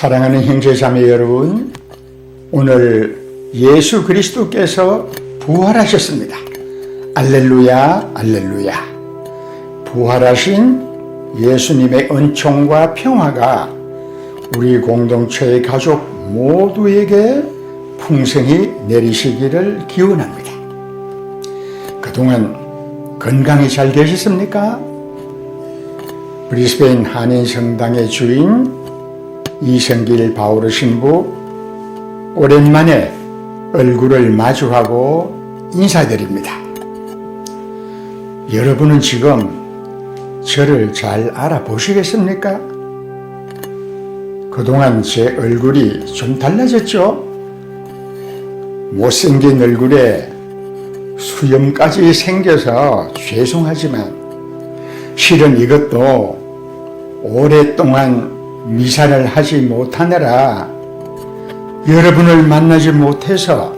사랑하는 형제 자매 여러분, 오늘 예수 그리스도께서 부활하셨습니다. 알렐루야, 알렐루야. 부활하신 예수님의 은총과 평화가 우리 공동체의 가족 모두에게 풍성히 내리시기를 기원합니다. 그동안 건강히 잘 계셨습니까? 브리스베인 한인 성당의 주인 이성길 바오르 신부 오랜만에 얼굴을 마주하고 인사드립니다. 여러분은 지금 저를 잘 알아보시겠습니까? 그동안 제 얼굴이 좀 달라졌죠? 못생긴 얼굴에 수염까지 생겨서 죄송하지만 실은 이것도 오랫동안 미사를 하지 못하느라 여러분을 만나지 못해서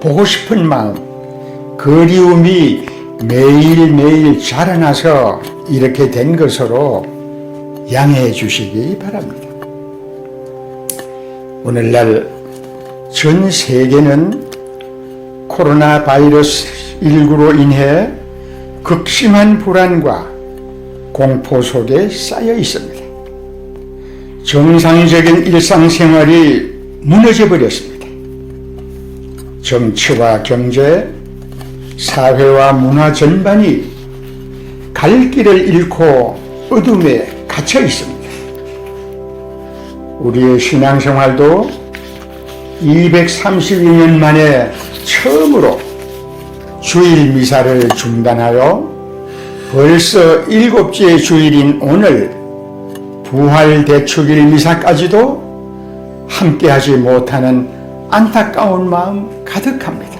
보고 싶은 마음, 그리움이 매일매일 자라나서 이렇게 된 것으로 양해해 주시기 바랍니다. 오늘날 전 세계는 코로나 바이러스 19로 인해 극심한 불안과 공포 속에 쌓여 있습니다. 정상적인 일상생활이 무너져 버렸습니다. 정치와 경제, 사회와 문화 전반이 갈 길을 잃고 어둠에 갇혀 있습니다. 우리의 신앙생활도 232년 만에 처음으로 주일 미사를 중단하여 벌써 일곱째 주일인 오늘 부활 대축일 미사까지도 함께하지 못하는 안타까운 마음 가득합니다.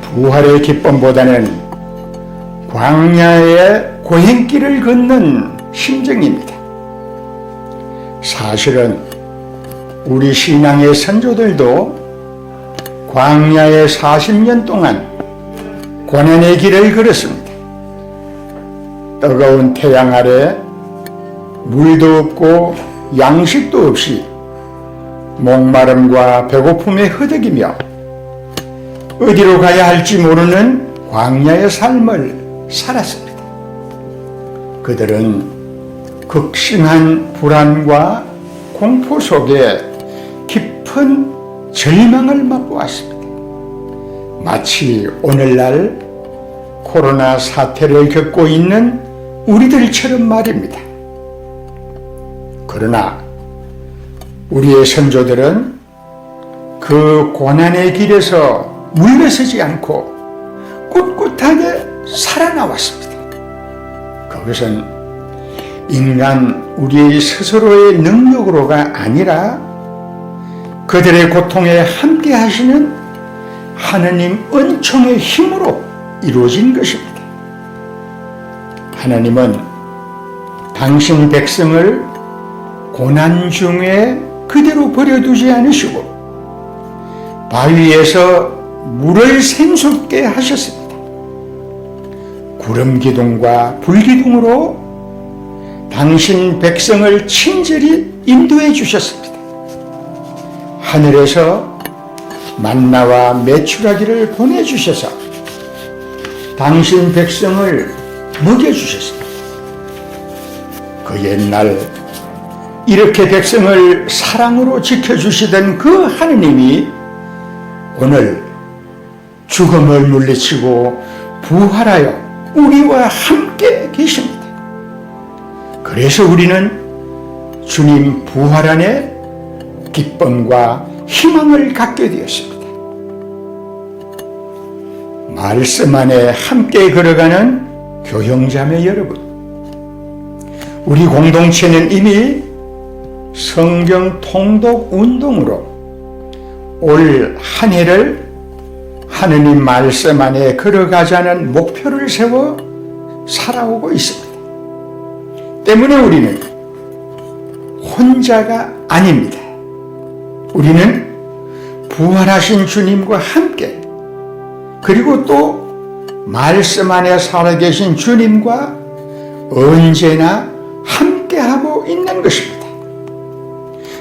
부활의 기쁨보다는 광야의 고행길을 걷는 심정입니다. 사실은 우리 신앙의 선조들도 광야의 40년 동안 고난의 길을 걸었습니다. 뜨거운 태양 아래 물도 없고 양식도 없이 목마름과 배고픔에 흐득이며 어디로 가야 할지 모르는 광야의 삶을 살았습니다. 그들은 극심한 불안과 공포 속에 깊은 절망을 맛보았습니다. 마치 오늘날 코로나 사태를 겪고 있는 우리들처럼 말입니다. 그러나 우리의 선조들은 그 고난의 길에서 물러서지 않고 꿋꿋하게 살아나왔습니다. 그것은 인간 우리 스스로의 능력으로가 아니라 그들의 고통에 함께 하시는 하느님 은총의 힘으로 이루어진 것입니다. 하나님은 당신 백성을 고난 중에 그대로 버려두지 않으시고 바위에서 물을 샘솟게 하셨습니다. 구름 기둥과 불 기둥으로 당신 백성을 친절히 인도해 주셨습니다. 하늘에서 만나와 메추라기를 보내주셔서 당신 백성을 먹여주셨습니다. 그 옛날 이렇게 백성을 사랑으로 지켜주시던 그 하느님이 오늘 죽음을 물리치고 부활하여 우리와 함께 계십니다. 그래서 우리는 주님 부활 안에 기쁨과 희망을 갖게 되었습니다. 말씀 안에 함께 걸어가는 교형자매 여러분, 우리 공동체는 이미 성경 통독 운동으로 올 한 해를 하느님 말씀 안에 걸어가자는 목표를 세워 살아오고 있습니다. 때문에 우리는 혼자가 아닙니다. 우리는 부활하신 주님과 함께 그리고 또 말씀 안에 살아계신 주님과 언제나 함께하고 있는 것입니다.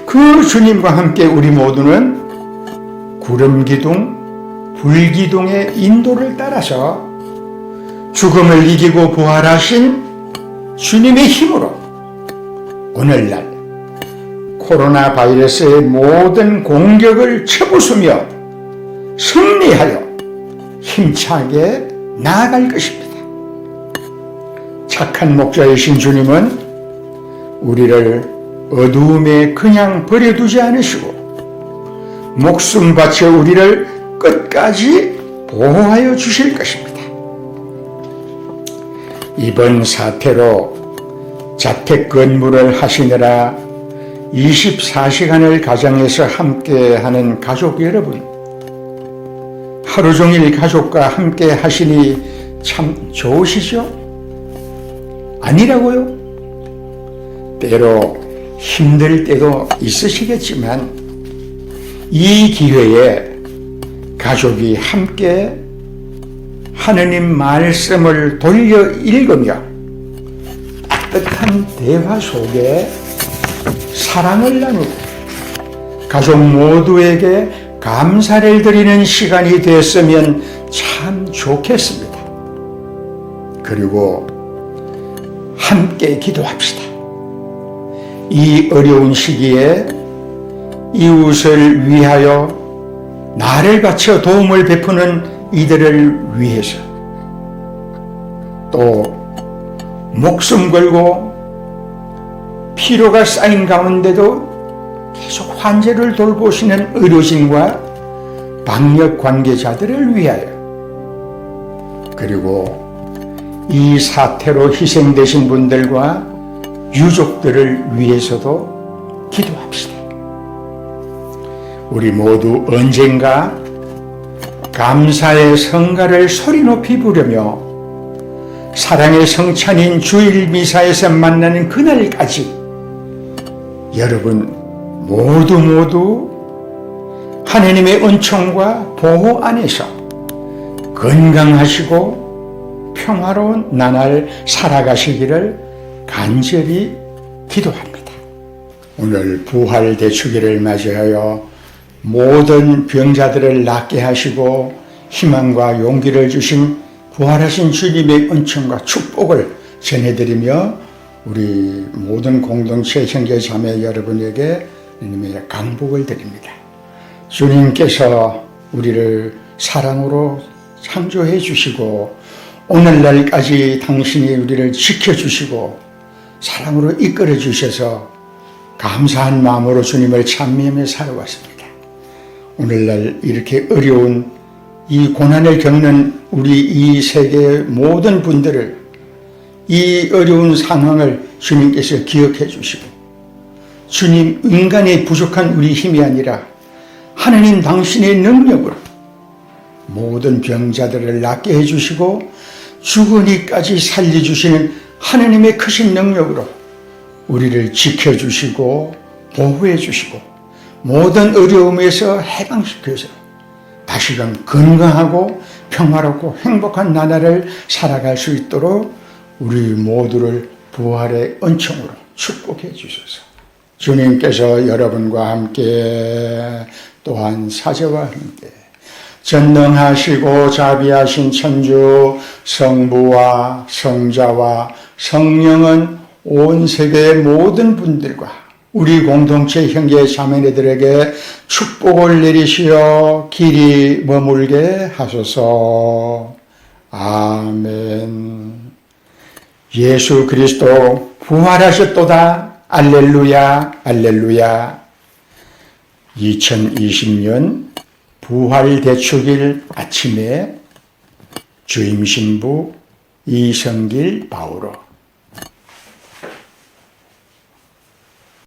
그 주님과 함께 우리 모두는 구름 기둥, 불 기둥의 인도를 따라서 죽음을 이기고 부활하신 주님의 힘으로 오늘날 코로나 바이러스의 모든 공격을 쳐부수며 승리하여 힘차게 나아갈 것입니다. 착한 목자이신 주님은 우리를 어두움에 그냥 버려두지 않으시고 목숨 바쳐 우리를 끝까지 보호하여 주실 것입니다. 이번 사태로 자택 근무를 하시느라 24시간을 가정에서 함께 하는 가족 여러분, 하루 종일 가족과 함께 하시니 참 좋으시죠? 아니라고요? 때로 힘들 때도 있으시겠지만 이 기회에 가족이 함께 하느님 말씀을 돌려 읽으며 따뜻한 대화 속에 사랑을 나누고 가족 모두에게 감사를 드리는 시간이 됐으면 참 좋겠습니다. 그리고 함께 기도합시다. 이 어려운 시기에 이웃을 위하여 나를 바쳐 도움을 베푸는 이들을 위해서 또 목숨 걸고 피로가 쌓인 가운데도 계속 환자를 돌보시는 의료진과 방역 관계자들을 위하여 그리고 이 사태로 희생되신 분들과 유족들을 위해서도 기도합시다. 우리 모두 언젠가 감사의 성가를 소리 높이 부르며 사랑의 성찬인 주일 미사에서 만나는 그날까지 여러분 모두 모두 하나님의 은총과 보호 안에서 건강하시고 평화로운 나날 살아가시기를 간절히 기도합니다. 오늘 부활 대축일을 맞이하여 모든 병자들을 낫게 하시고 희망과 용기를 주신 부활하신 주님의 은총과 축복을 전해드리며 우리 모든 공동체 형제 자매 여러분에게 주님의 강복을 드립니다. 주님께서 우리를 사랑으로 창조해 주시고 오늘날까지 당신이 우리를 지켜주시고 사랑으로 이끌어 주셔서 감사한 마음으로 주님을 찬미하며 살아왔습니다. 오늘날 이렇게 어려운 이 고난을 겪는 우리 이 세계의 모든 분들을 이 어려운 상황을 주님께서 기억해 주시고 주님 인간의 부족한 우리 힘이 아니라 하나님 당신의 능력으로 모든 병자들을 낫게 해주시고 죽으니까지 살려주시는 하나님의 크신 능력으로 우리를 지켜주시고 보호해 주시고 모든 어려움에서 해방시켜서 다시금 건강하고 평화롭고 행복한 나날을 살아갈 수 있도록 우리 모두를 부활의 은총으로 축복해 주소서. 주님께서 여러분과 함께 또한 사제와 함께 전능하시고 자비하신 천주 성부와 성자와 성령은 온 세계의 모든 분들과 우리 공동체 형제 자매들에게 축복을 내리시어 길이 머물게 하소서. 아멘. 예수 그리스도 부활하셨도다. 알렐루야, 알렐루야. 2020년 부활대축일 아침에 주임신부 이성길 바오로